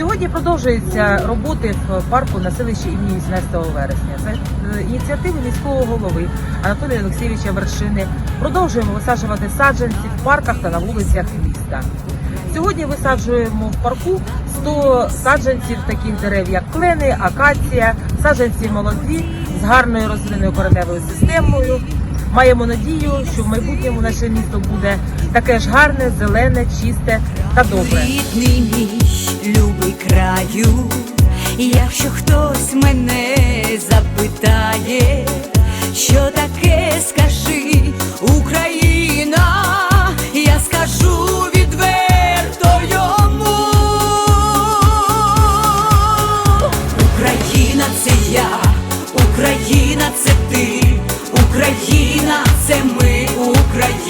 Сьогодні продовжуються роботи в парку на селищі імені 18 вересня. За е, ініціативи міського голови Анатолія Олексійовича Вершини продовжуємо висаджувати саджанці в парках та на вулицях міста. Сьогодні висаджуємо в парку 100 саджанців таких дерев, як клени, акація, саджанці молоді з гарною розвиненою кореневою системою. Маємо надію, що в майбутньому наше місто буде таке ж гарне, зелене, чисте та добре. Краю, якщо хтось мене запитає, що таке скажи Україна, я скажу відверто йому. Україна це я, Україна це ти, Україна це ми, Україна,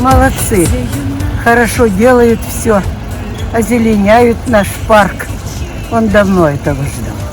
Молодцы. Хорошо делают все. Озеленяют наш парк. Он давно этого ждал.